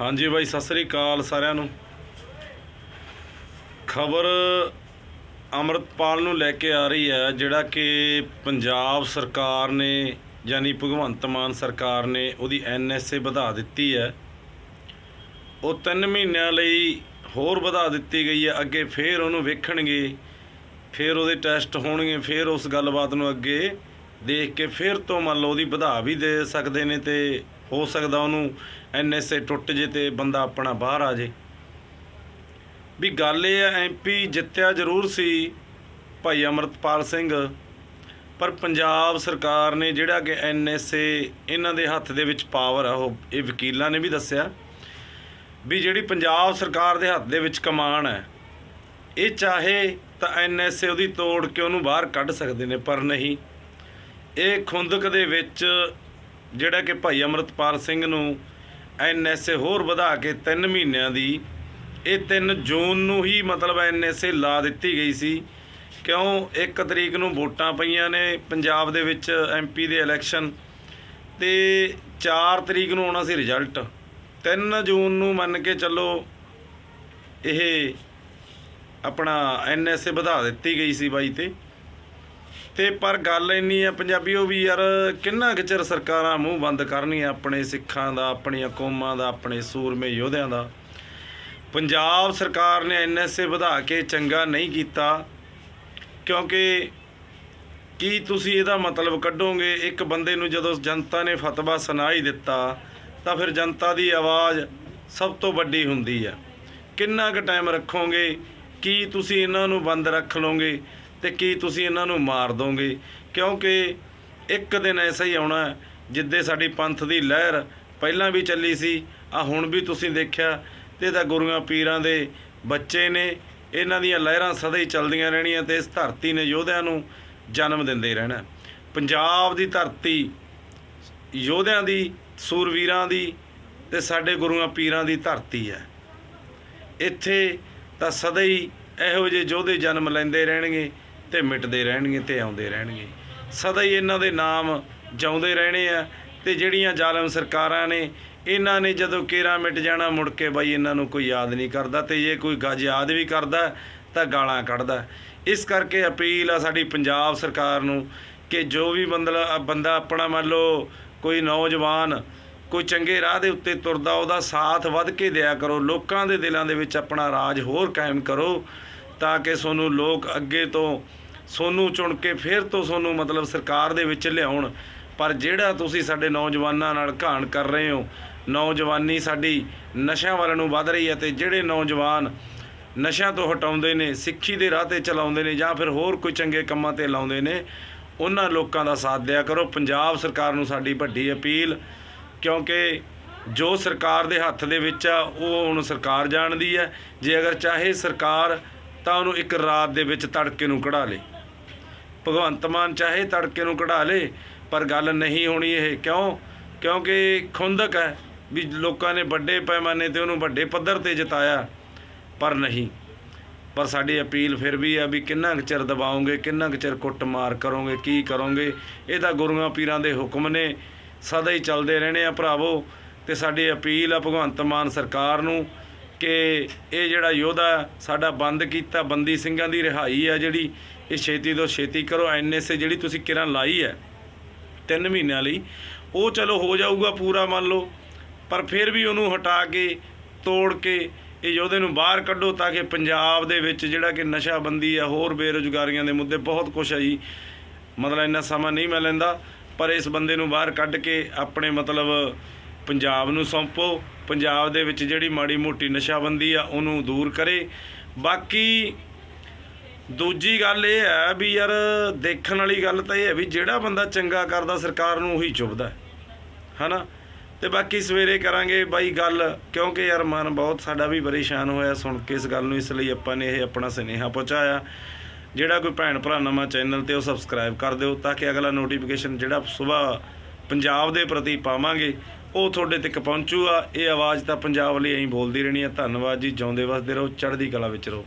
ਹਾਂਜੀ ਬਾਈ, ਸਤਿ ਸ੍ਰੀ ਅਕਾਲ ਸਾਰਿਆਂ ਨੂੰ। ਖਬਰ ਅਮਰਤਪਾਲ ਨੂੰ ਲੈ ਕੇ ਆ ਰਹੀ ਹੈ, ਜਿਹੜਾ ਕਿ ਪੰਜਾਬ ਸਰਕਾਰ ਨੇ ਯਾਨੀ ਭਗਵੰਤ ਮਾਨ ਸਰਕਾਰ ਨੇ ਉਹਦੀ ਐਨਐਸਏ ਵਧਾ ਦਿੱਤੀ ਹੈ। ਉਹ 3 ਮਹੀਨਿਆਂ ਲਈ ਹੋਰ ਵਧਾ ਦਿੱਤੀ ਗਈ ਹੈ, ਅੱਗੇ ਫੇਰ ਉਹਨੂੰ ਵੇਖਣਗੇ, ਫੇਰ ਉਹਦੇ ਟੈਸਟ ਹੋਣਗੇ, ਫੇਰ ਉਸ ਗੱਲਬਾਤ ਨੂੰ ਅੱਗੇ ਦੇਖ ਕੇ ਫੇਰ ਤੋਂ ਮੰਨ ਲਓ ਉਹਦੀ ਵਧਾ ਵੀ ਦੇ ਸਕਦੇ ਨੇ ਤੇ ਹੋ ਸਕਦਾ ਉਹਨੂੰ ਐਨਐਸਏ ਟੁੱਟ ਜੇ ਤੇ ਬੰਦਾ ਆਪਣਾ ਬਾਹਰ ਆ ਜੇ। ਵੀ ਗੱਲ ਇਹ ਹੈ ਐਮਪੀ ਜਿੱਤਿਆ ਜ਼ਰੂਰ ਸੀ ਭਾਈ ਅਮਰਤਪਾਲ ਸਿੰਘ, ਪਰ ਪੰਜਾਬ ਸਰਕਾਰ ਨੇ ਜਿਹੜਾ ਕਿ ਐਨਐਸਏ ਇਹਨਾਂ ਦੇ ਹੱਥ ਦੇ ਵਿੱਚ ਪਾਵਰ ਆ, ਉਹ ਇਹ ਵਕੀਲਾਂ ਨੇ ਵੀ ਦੱਸਿਆ ਵੀ ਜਿਹੜੀ ਪੰਜਾਬ ਸਰਕਾਰ ਦੇ ਹੱਥ ਦੇ ਵਿੱਚ ਕਮਾਨ ਹੈ, ਇਹ ਚਾਹੇ ਤਾਂ ਐਨਐਸਏ ਉਹਦੀ ਤੋੜ ਕੇ ਉਹਨੂੰ ਬਾਹਰ ਕੱਢ ਸਕਦੇ ਨੇ, ਪਰ ਨਹੀਂ। ਇਹ ਖੁੰਦਕ ਦੇ ਵਿੱਚ ਜਿਹੜਾ ਕਿ ਭਾਈ ਅਮਰਤਪਾਲ ਸਿੰਘ ਨੂੰ ਐਨਐਸਏ ਹੋਰ ਵਧਾ ਕੇ 3 ਮਹੀਨਿਆਂ ਦੀ, ਇਹ 3 ਜੂਨ ਨੂੰ ਹੀ ਮਤਲਬ ਐਨਐਸਏ ਲਾ ਦਿੱਤੀ ਗਈ ਸੀ। ਕਿਉਂ? 1 ਤਰੀਕ ਨੂੰ ਵੋਟਾਂ ਪਈਆਂ ਨੇ ਪੰਜਾਬ ਦੇ ਵਿੱਚ ਐਮਪੀ ਦੇ ਇਲੈਕਸ਼ਨ ਤੇ 4 ਤਰੀਕ ਨੂੰ ਆਉਣਾ ਸੀ ਰਿਜ਼ਲਟ। 3 ਜੂਨ ਨੂੰ ਮੰਨ ਕੇ ਚੱਲੋ ਇਹ ਆਪਣਾ ਐਨਐਸਏ ਵਧਾ ਦਿੱਤੀ ਗਈ ਸੀ ਬਾਈ ਤੇ। ਤੇ ਪਰ ਗੱਲ ਇੰਨੀ ਆ ਪੰਜਾਬੀਓ ਵੀ ਯਾਰ ਕਿੰਨਾ ਕੁ ਚਿਰ ਸਰਕਾਰਾਂ ਮੂੰਹ ਬੰਦ ਕਰਨੀਆਂ ਆਪਣੇ ਸਿੱਖਾਂ ਦਾ, ਆਪਣੀਆਂ ਕੌਮਾਂ ਦਾ, ਆਪਣੇ ਸੂਰਮੇ ਯੋਧਿਆਂ ਦਾ। ਪੰਜਾਬ ਸਰਕਾਰ ਨੇ ਐਨਐਸਏ ਵਧਾ ਕੇ ਚੰਗਾ ਨਹੀਂ ਕੀਤਾ, ਕਿਉਂਕਿ ਕੀ ਤੁਸੀਂ ਇਹਦਾ ਮਤਲਬ ਕੱਢੋਗੇ? ਇੱਕ ਬੰਦੇ ਨੂੰ ਜਦੋਂ ਜਨਤਾ ਨੇ ਫਤਵਾ ਸੁਣਾ ਹੀ ਦਿੱਤਾ, ਤਾਂ ਫਿਰ ਜਨਤਾ ਦੀ ਆਵਾਜ਼ ਸਭ ਤੋਂ ਵੱਡੀ ਹੁੰਦੀ ਹੈ ਕਿੰਨਾ ਕੁ ਟਾਈਮ ਰੱਖੋਗੇ? ਕੀ ਤੁਸੀਂ ਇਹਨਾਂ ਨੂੰ ਬੰਦ ਰੱਖ ਲਓਗੇ? ਤੇ ਕੀ ਤੁਸੀਂ ਇਹਨਾਂ ਨੂੰ ਮਾਰ ਦੋਗੇ? ਕਿਉਂਕਿ ਇੱਕ ਦਿਨ ਐਸਾ ਹੀ ਆਉਣਾ ਹੈ, ਜਿੱਦੇ ਸਾਡੀ ਪੰਥ ਦੀ ਲਹਿਰ ਪਹਿਲਾਂ ਵੀ ਚੱਲੀ ਸੀ ਆ ਹੁਣ ਵੀ ਤੁਸੀਂ ਦੇਖਿਆ ਤੇ ਤਾਂ ਗੁਰੂਆਂ ਪੀਰਾਂ ਦੇ ਬੱਚੇ ਨੇ ਇਹਨਾਂ ਦੀਆਂ ਲਹਿਰਾਂ ਸਦਾ ਹੀ ਚੱਲਦੀਆਂ ਰਹਿਣੀਆਂ ਤੇ ਇਸ ਧਰਤੀ ਨੇ ਯੋਧਿਆਂ ਨੂੰ ਜਨਮ ਦਿੰਦੇ ਰਹਿਣਾ ਪੰਜਾਬ ਦੀ ਧਰਤੀ ਯੋਧਿਆਂ ਦੀ ਸੂਰਵੀਰਾਂ ਦੀ ਤੇ ਸਾਡੇ ਗੁਰੂਆਂ ਪੀਰਾਂ ਦੀ ਧਰਤੀ ਹੈ। ਇੱਥੇ ਤਾਂ ਸਦਾ ਹੀ ਇਹੋ ਜਿਹੇ ਯੋਧੇ ਜਨਮ ਲੈਂਦੇ ਰਹਿਣਗੇ। ਤੇ ਮਿਟਦੇ ਰਹਿਣਗੇ ਤੇ ਆਉਂਦੇ ਰਹਿਣਗੇ। ਸਦਾ ਹੀ ਇਹਨਾਂ ਦੇ ਨਾਮ ਜਿਉਂਦੇ ਰਹਿਣੇ ਆ ਤੇ ਜਿਹੜੀਆਂ ਜ਼ਾਲਮ ਸਰਕਾਰਾਂ ਨੇ, ਇਹਨਾਂ ਨੇ ਜਦੋਂ ਕੇਰਾ ਮਿਟ ਜਾਣਾ, ਮੁੜ ਕੇ ਬਾਈ ਇਹਨਾਂ ਨੂੰ ਕੋਈ ਯਾਦ ਨਹੀਂ ਕਰਦਾ ਤੇ ਜੇ ਕੋਈ ਗੱਜ ਯਾਦ ਵੀ ਕਰਦਾ, ਤਾਂ ਗਾਲਾਂ ਕੱਢਦਾ। ਇਸ ਕਰਕੇ ਅਪੀਲ ਆ ਸਾਡੀ ਪੰਜਾਬ ਸਰਕਾਰ ਨੂੰ ਕਿ ਜੋ ਵੀ ਬੰਦਾ ਬੰਦਾ ਆਪਣਾ ਮੰਨ ਲਓ ਕੋਈ ਨੌਜਵਾਨ, ਕੋਈ ਚੰਗੇ ਰਾਹ ਦੇ ਉੱਤੇ ਤੁਰਦਾ, ਉਹਦਾ ਸਾਥ ਵੱਧ ਕੇ ਦਿਆ ਕਰੋ, ਲੋਕਾਂ ਦੇ ਦਿਲਾਂ ਦੇ ਵਿੱਚ ਆਪਣਾ ਰਾਜ ਹੋਰ ਕਾਇਮ ਕਰੋ, ਤਾਂ ਕਿ ਤੁਹਾਨੂੰ ਲੋਕ ਅੱਗੇ ਤੋਂ ਸੋਨੂੰ ਚੁਣ ਕੇ ਫਿਰ ਤੋਂ ਸੋਨੂੰ ਮਤਲਬ ਸਰਕਾਰ ਦੇ ਵਿੱਚ ਲਿਆਉਣ। ਪਰ ਜਿਹੜਾ ਤੁਸੀਂ ਸਾਡੇ ਨੌਜਵਾਨਾਂ ਨਾਲ ਘਾਣ ਕਰ ਰਹੇ ਹੋ, ਨੌਜਵਾਨੀ ਸਾਡੀ ਨਸ਼ਿਆਂ ਵੱਲ ਨੂੰ ਵੱਧ ਰਹੀ ਹੈ ਤੇ ਜਿਹੜੇ ਨੌਜਵਾਨ ਨਸ਼ਿਆਂ ਤੋਂ ਹਟਾਉਂਦੇ ਨੇ, ਸਿੱਖੀ ਦੇ ਰਾਹ ਤੇ ਚਲਾਉਂਦੇ ਨੇ ਜਾਂ ਫਿਰ ਹੋਰ ਕੋਈ ਚੰਗੇ ਕੰਮਾਂ ਤੇ ਲਾਉਂਦੇ ਨੇ, ਉਹਨਾਂ ਲੋਕਾਂ ਦਾ ਸਾਥ ਦਿਆ ਕਰੋ। ਪੰਜਾਬ ਸਰਕਾਰ ਨੂੰ ਸਾਡੀ ਵੱਡੀ ਅਪੀਲ, ਕਿਉਂਕਿ ਜੋ ਸਰਕਾਰ ਦੇ ਹੱਥ ਦੇ ਵਿੱਚ ਆ, ਉਹ ਹੁਣ ਸਰਕਾਰ ਜਾਣਦੀ ਹੈ। ਜੇ ਅਗਰ ਚਾਹੇ ਸਰਕਾਰ ਤਾਂ ਉਹਨੂੰ ਇੱਕ ਰਾਤ ਦੇ ਵਿੱਚ ਤੜਕੇ ਨੂੰ ਕਢਾ ਲੇ। ਭਗਵੰਤ ਮਾਨ ਚਾਹੇ ਤੜਕੇ ਨੂੰ ਕਢਾ ਲੇ, ਪਰ ਗੱਲ ਨਹੀਂ ਹੋਣੀ ਇਹ। ਕਿਉਂ? ਕਿਉਂਕਿ ਖੁੰਦਕ ਹੈ ਵੀ ਲੋਕਾਂ ਨੇ ਵੱਡੇ ਪੈਮਾਨੇ ਤੇ ਉਹਨੂੰ ਵੱਡੇ ਪੱਧਰ ਤੇ ਜਿਤਾਇਆ, ਪਰ ਨਹੀਂ। ਪਰ ਸਾਡੀ ਅਪੀਲ ਫਿਰ ਵੀ ਆ ਵੀ ਕਿੰਨਾ ਕੁ ਚਿਰ ਦਬਾਓਗੇ, ਕਿੰਨਾ ਕੁ ਚਿਰ ਕੁੱਟਮਾਰ ਕਰੋਗੇ, ਕੀ ਕਰੋਗੇ? ਇਹ ਤਾਂ ਗੁਰੂਆਂ ਪੀਰਾਂ ਦੇ ਹੁਕਮ ਨੇ, ਸਦਾ ਹੀ ਚੱਲਦੇ ਰਹਿਣੇ ਆ ਭਰਾਵੋ। ਤੇ ਸਾਡੀ ਅਪੀਲ ਆ ਭਗਵੰਤ ਮਾਨ ਸਰਕਾਰ ਨੂੰ ਕਿ ਇਹ ਜਿਹੜਾ ਯੋਧਾ ਸਾਡਾ ਬੰਦ ਕੀਤਾ, ਬੰਦੀ ਸਿੰਘਾਂ ਦੀ ਰਿਹਾਈ ਆ ਜਿਹੜੀ, ਇਹ ਛੇਤੀ ਤੋਂ ਛੇਤੀ ਕਰੋ। ਐਨਐਸਏ ਜਿਹੜੀ ਤੁਸੀਂ ਕਿਰਾਂ ਲਾਈ ਹੈ, ਤਿੰਨ ਮਹੀਨਿਆਂ ਲਈ, ਉਹ ਚਲੋ ਹੋ ਜਾਊਗਾ ਪੂਰਾ ਮੰਨ ਲਓ, ਪਰ ਫਿਰ ਵੀ ਉਹਨੂੰ ਹਟਾ ਕੇ, ਤੋੜ ਕੇ, ਇਹ ਯੋਧੇ ਨੂੰ ਬਾਹਰ ਕੱਢੋ ਤਾਂ ਕਿ ਪੰਜਾਬ ਦੇ ਵਿੱਚ ਜਿਹੜਾ ਕਿ ਨਸ਼ਾਬੰਦੀ ਆ, ਹੋਰ ਬੇਰੁਜ਼ਗਾਰੀਆਂ ਦੇ ਮੁੱਦੇ ਬਹੁਤ ਕੁਛ ਆ ਜੀ। ਮਤਲਬ ਇੰਨਾ ਸਮਾਂ ਨਹੀਂ ਮੈਂ ਲੈਂਦਾ, ਪਰ ਇਸ ਬੰਦੇ ਨੂੰ ਬਾਹਰ ਕੱਢ ਕੇ ਆਪਣੇ ਮਤਲਬ ਪੰਜਾਬ ਨੂੰ ਸੌਂਪੋ। ਪੰਜਾਬ ਦੇ ਵਿੱਚ ਜਿਹੜੀ ਮਾੜੀ ਮੋਟੀ ਨਸ਼ਾਬੰਦੀ ਆ, ਉਹਨੂੰ ਦੂਰ ਕਰੇ। ਬਾਕੀ ਦੂਜੀ ਗੱਲ ਇਹ ਹੈ ਵੀ ਯਾਰ, ਦੇਖਣ ਵਾਲੀ ਗੱਲ ਤਾਂ ਇਹ ਹੈ ਵੀ ਜਿਹੜਾ ਬੰਦਾ ਚੰਗਾ ਕਰਦਾ, ਸਰਕਾਰ ਨੂੰ ਉਹੀ ਚੁੱਭਦਾ ਹੈ। ਹਨਾ? ਤੇ ਬਾਕੀ ਸਵੇਰੇ ਕਰਾਂਗੇ ਬਾਈ ਗੱਲ, ਕਿਉਂਕਿ ਯਾਰ ਮਨ ਬਹੁਤ ਸਾਡਾ ਵੀ ਪਰੇਸ਼ਾਨ ਹੋਇਆ ਸੁਣ ਕੇ ਇਸ ਗੱਲ ਨੂੰ, ਇਸ ਲਈ ਆਪਾਂ ਨੇ ਇਹ ਆਪਣਾ ਸੁਨੇਹਾ ਪਹੁੰਚਾਇਆ। ਜਿਹੜਾ ਕੋਈ ਭੈਣ ਭਰਾ ਨਵਾਂ ਚੈਨਲ ਤੇ ਉਹ ਸਬਸਕ੍ਰਾਈਬ ਕਰ ਦਿਓ, ਤਾਂ ਕਿ ਅਗਲਾ ਨੋਟੀਫਿਕੇਸ਼ਨ ਜਿਹੜਾ ਸਵੇਰ ਪੰਜਾਬ ਦੇ ਪ੍ਰਤੀ ਪਾਵਾਂਗੇ ਉਹ ਤੁਹਾਡੇ ਤੱਕ ਪਹੁੰਚੂਗਾ। ਇਹ ਆਵਾਜ਼ ਤਾਂ ਪੰਜਾਬ ਲਈ ਐਂ ਬੋਲਦੀ ਰਹਿਣੀ ਹੈ ਧੰਨਵਾਦ ਜੀ। ਜਿਉਂਦੇ ਵਸਦੇ ਰਹੋ, ਚੜ੍ਹਦੀ ਕਲਾ ਵਿੱਚ ਰਹੋ।